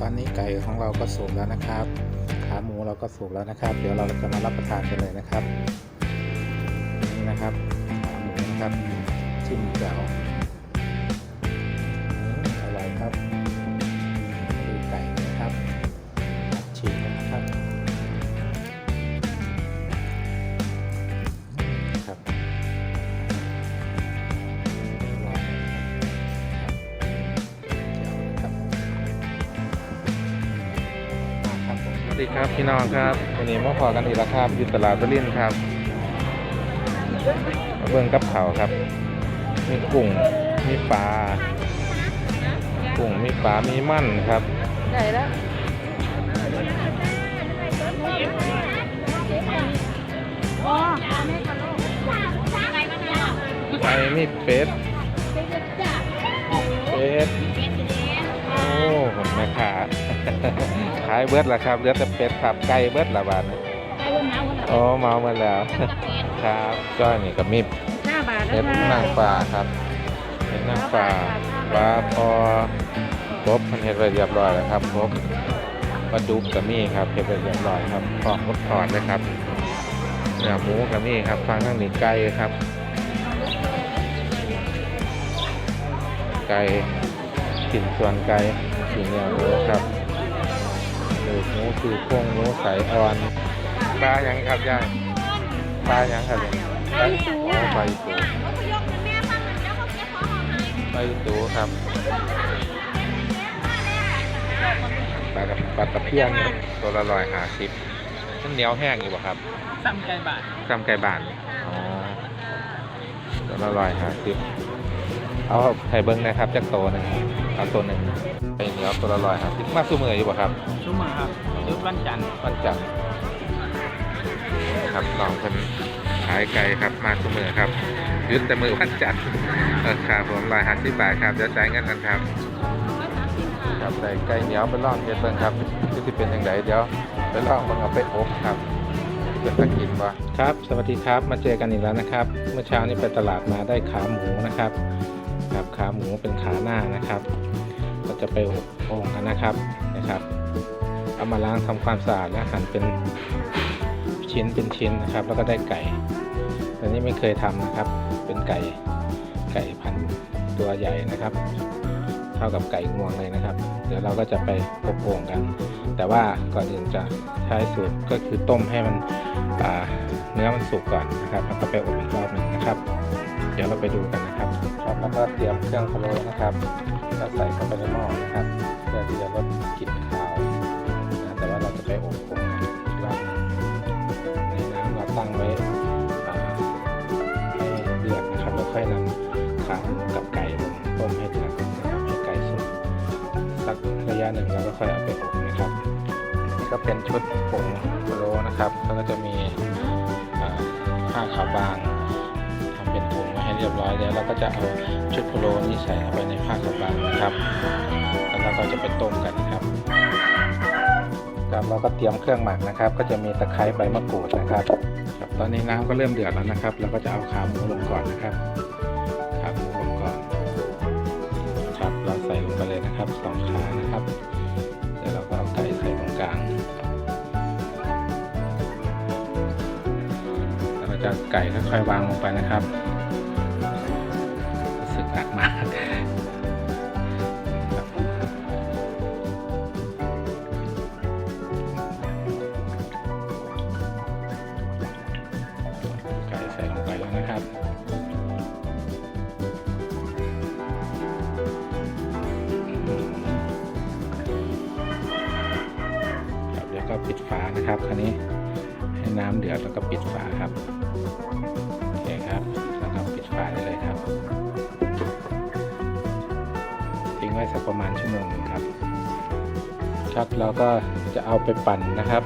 ตอนนี้ไก่ของเราก็สุกแล้วนะครับ ขาหมูเราก็สุกแล้วนะครับ เดี๋ยวเราจะมารับประทานกันเลยนะครับ นี่นะครับขาหมูนะครับ จิ้มแจ่ว ครับพี่น้องครับวันนี้มาพอกันอีกแล้วครับอยู่ตลาดบรินครับมาเบิ่งกับเขาวครับ มีกุ้งมีปลากุ้งมีปลามีมั่นครับใหญ่แล้วไก่มีเป็ดเป็ดโอ้ผมแม่ค้า ขายเบิดแล้วครับเหลือแต่เป็ดครับไก่เบิดละบาทนี้โอ้เมามาแล้ว ครับก็นี่ก็มีห้าบาทเห็ดนางฟ้าครับเห็ดนางฟ้าปลาพอครบมันเห็ดไว้เรียบร้อยแล้วครับครบปลาดุกกับมีครับเห็ดไว้เรียบร้อยครับพร้อมรสทอดเลยครับเนื้อหมูกับมีครับฟังทั้งนี้ไก่ครับไก่กินส่วนไก่กินเนื้อหมู ครับหมูหมูคือโครงหมูใสอ่อนปลาหยังครับย่างปลาหยังครับเนี่ยปลาโอ้ปลาอีตูปลาอีตูครับปลากับปลาตะเพียนครับตัวละร้อยห้าสิบมันเหนียวแห้งอยู่ป่ะครับซ้ำไก่บาทจำไก่บานอ๋อตัวละร้อยห้าสิบเอาไข่เบิ้งนะครับจากโตหนึ่ง เอาตัวหนึ่งไข่เหนียวตัวละร้อยห้าสิบมาสู้มืออยู่ป่ะครับชุ่มมาครับยุดวันจันทร์วันจันทร์ครับลองคนขายไก่ครับมาสู้มือครับหยุดแต่มือวันจันทร์เออครับผมร้อยห้าสิบบาทครับเดี๋ยวจ่ายเงินกันครับครับใส่ไก่เหนียวไปลองเฮ็ดเบิ่งครับที่สิเป็นยังไงเดี๋ยวไปลองเบิ่งเอาไปอบครับเพื่อสักกินบ่ครับ สวัสดีครับมาเจอกันอีกแล้วนะครับ เมื่อเช้านี้ไปตลาดมาได้ขาหมูนะครับ ครับขาหมูเป็นขาหน้านะครับเราจะไปอบโอ่งกันนะครับนะครับ เอามาล้างทำความสะอาดและหั่นเป็นชิ้นเป็นชิ้นนะครับ แล้วก็ได้ไก่อันนี้ไม่เคยทำนะครับ เป็นไก่ไก่พันตัวใหญ่นะครับ เท่ากับไก่งวงเลยนะครับ เดี๋ยวเราก็จะไปอบโอ่งกัน แต่ว่าก่อนอื่นจะใช้สูตรก็คือต้มให้มันเนื้อมันสุกก่อนนะครับ แล้วก็ไปอบอีกรอบหนึ่งนะครับ เดี๋ยวเราไปดูกันนะครับ ครับ แล้วก็เตรียมเครื่องพะโล้นะครับก็ใส่เข้าไปในหม้อนะครับเพื่อที่จะลดกลิ่นคาวนะแต่ว่าเราจะไปอบโอ่งนอีกรอบนึงในน้ำเราตั้งไว้ให้เดือดนะครับแล้วค่อยนำขาหมูกับไก่ลงต้มให้เดือดนะครับให้ไก่สุกสักระยะหนึ่งแล้วก็ค่อยเอาไปอบนะครับนี่ก็เป็นชุดผงพะโล้นะครับแล้วก็จะมีอ่าผ้าขาวบางทำเป็นถุง เรียบร้อยแล้วเราก็จะเอาชุดโพโลนี้ใส่เข้าไปในผ้ากระบางนะครับ แล้วเราก็จะไปต้มกันนะครับครับเราก็เตรียมเครื่องหมักนะครับ ก็จะมีตะไคร้ใบมะกรูดนะครับครับตอนนี้น้ำก็เริ่มเดือดแล้วนะครับ เราก็จะเอาขาหมูลงก่อนนะครับขาหมูลงก่อนครับเราใส่ลงไปเลยนะครับสองขานะครับเดี๋ยวเราก็เอาไก่ใส่ตรงกลางแล้วก็จะไก่ค่อยๆวางลงไปนะครับ นะครับคราวนี้ให้น้ำเดือดแล้วก็ปิดฝาครับโอเคครับแล้วก็ปิดฝาได้เลยครับทิ้งไว้สักประมาณชั่วโมงนึงครับ ครับเราก็จะเอาไปปั่นนะครับ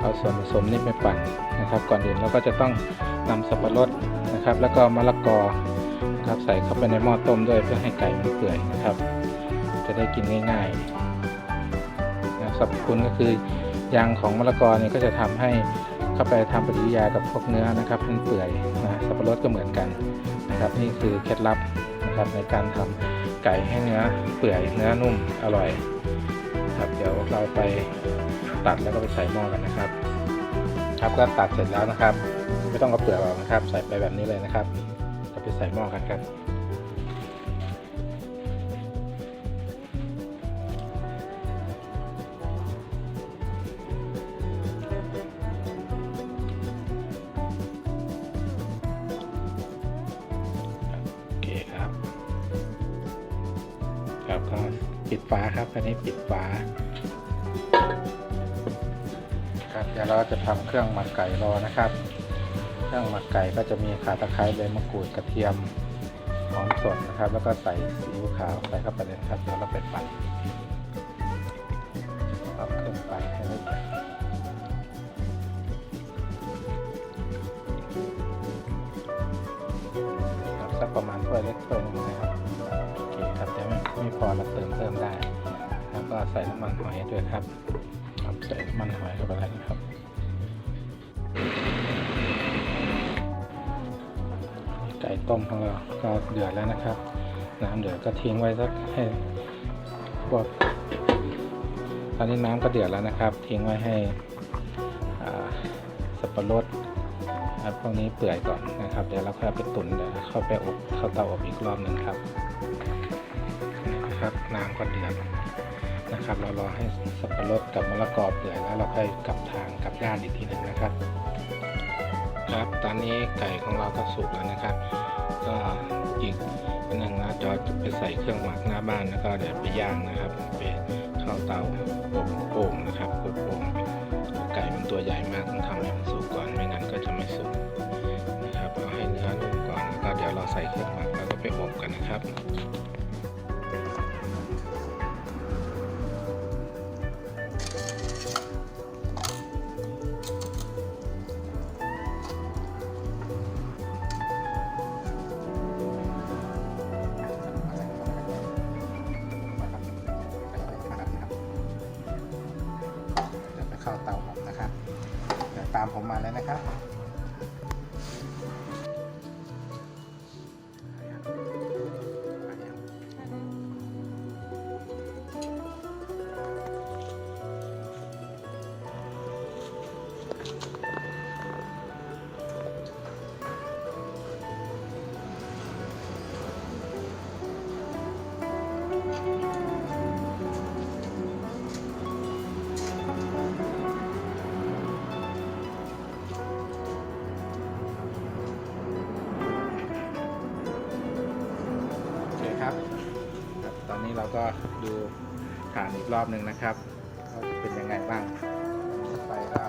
เอาส่วนผสมนี้ไปปั่นนะครับ ก่อนอื่นเราก็จะต้องนำสับปะรดนะครับ แล้วก็มะละกอนะครับใส่เข้าไปในหม้อต้มด้วยเพื่อให้ไก่มันเปื่อยนะครับ จะได้กินง่ายๆนะสรรพคุณก็คือ ยางของมะละกอเนี่ยก็จะทำให้เข้าไปทำปฏิกิริยากับพวกเนื้อนะครับมันเปื่อยนะสับปะรดก็เหมือนกันนะครับ นี่คือเคล็ดลับนะครับในการทำไก่ให้เนื้อเปื่อยเนื้อนุ่มอร่อยครับเราไปตัดแล้วก็ไปใส่หม้อกันนะครับ ครับก็ตัดเสร็จแล้วนะครับ ไม่ต้องเอาเปลือกออกนะครับ ใส่ไปแบบนี้เลยนะครับจะไปใส่หม้อกันครับ ก็ปิดฝาครับอันนี้ปิดฝาครับเดี๋ยวเราจะทำเครื่องหมักไก่รอนะครับ เครื่องหมักไก่ก็จะมีข่าตะไคร้ใบมะกรูดกระเทียมหอมสดนะครับ แล้วก็ใส่ซีอิ๊วขาวใส่เข้าไปเลยนะครับแล้วเราไปปั่นเอาเครื่องปั่นให้ละเอียดครับสักประมาณถ้วยเล็กถ้วยนึงนะครับ ไม่พอเราเติมเพิ่มได้ แล้วก็ใส่น้ำมันหอยด้วยครับครับใส่น้ำมันหอยเข้าไปแล้วนะครับไก่ต้มของเราก็เดือดแล้วนะครับ น้ำเดือดก็ทิ้งไว้สักให้พวกตอนนี้น้ำก็เดือดแล้วนะครับ ทิ้งไว้ให้สับปะรดพวกนี้เปื่อยก่อนนะครับ เดี๋ยวเราค่อยเอาไปตุ๋นเดี๋ยวเข้าไปอบเข้าเตาอบอีกรอบหนึ่งครับ นะครับน้ำก็เดือดนะครับ เรารอให้สับปะรดกับมะละกอเปื่อยแล้วเราค่อยกลับทางกลับด้านอีกทีหนึ่งนะครับ ครับตอนนี้ไก่ของเราก็สุกแล้วนะครับ ก็อีกนหนึ่งนะจอจะไปใส่เครื่องหมักหน้าบ้านแล้วก็เดี๋ยวไปย่างนะครับไปเข้าเตาอบโอ่งนะครับอบโอ่งไก่มันตัวใหญ่มากต้องทำให้มันสุกก่อนไม่งั้นก็จะไม่สุกนะครับเอาให้เนื้อนุ่มก่อนแล้วก็เดี๋ยวเราใส่เครื่องหมักแล้วก็ไปอบกันนะครับ ตามผมมาเลยนะครับ เราก็ดูฐานอีกรอบหนึ่งนะครับว่าจะเป็นยังไงบ้างไปก็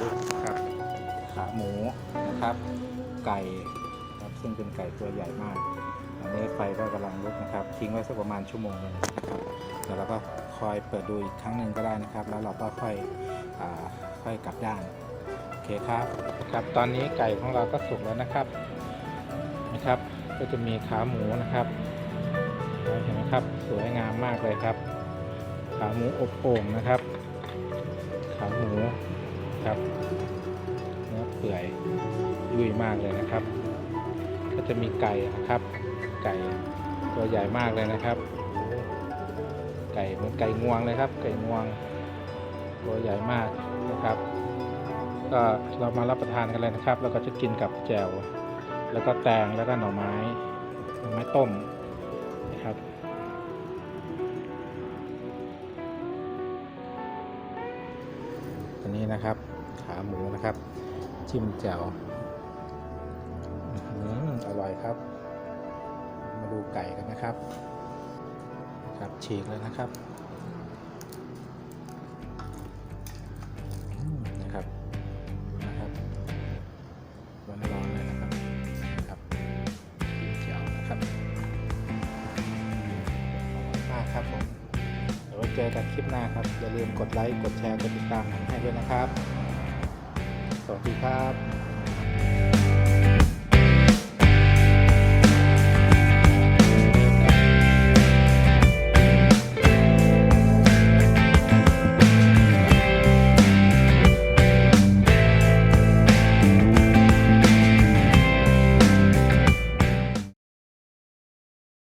ลุกครับขาหมูนะครับ ไก่ครับซึ่งเป็นไก่ตัวใหญ่มากอันนี้ไฟก็กำลังลุกนะครับ ทิ้งไว้สักประมาณชั่วโมงหนึงนะครับเดี๋ยวเราก็คอยเปิดดูอีกครั้งหนึ่งก็ได้นะครับ แล้วเราก็ค่อยอค่อยกลับด้านโอเคครับครับตอนนี้ไก่ของเราก็สุกแล้วนะครับนะครับ ก็จะมีขาหมูนะครับ เห็นไหมครับ สวยงามมากเลยครับ ขาหมูอบโอ่งนะครับ ขาหมูครับเนื้อเปื่อยยุ่ยมากเลยนะครับ ก็จะมีไก่นะครับ ไก่ตัวใหญ่มากเลยนะครับ ไก่เหมือนไก่งวงเลยครับ ไก่งวง ตัวใหญ่มากนะครับ ก็เรามารับประทานกันเลยนะครับ แล้วก็จะกินกับแจ่วแล้วก็แตงแล้วก็หน่อไม้หน่อไม้ต้ม นี้นะครับ ขาหมูนะครับ จิ้มแจ่วอื้อหืออร่อยครับ มาดูไก่กันนะครับครับฉีกเลยนะครับ เจอกันคลิปหน้าครับ อย่าลืมกดไลค์ กดแชร์ กดติดตามผมให้ด้วยนะครับ สวัสดีครับ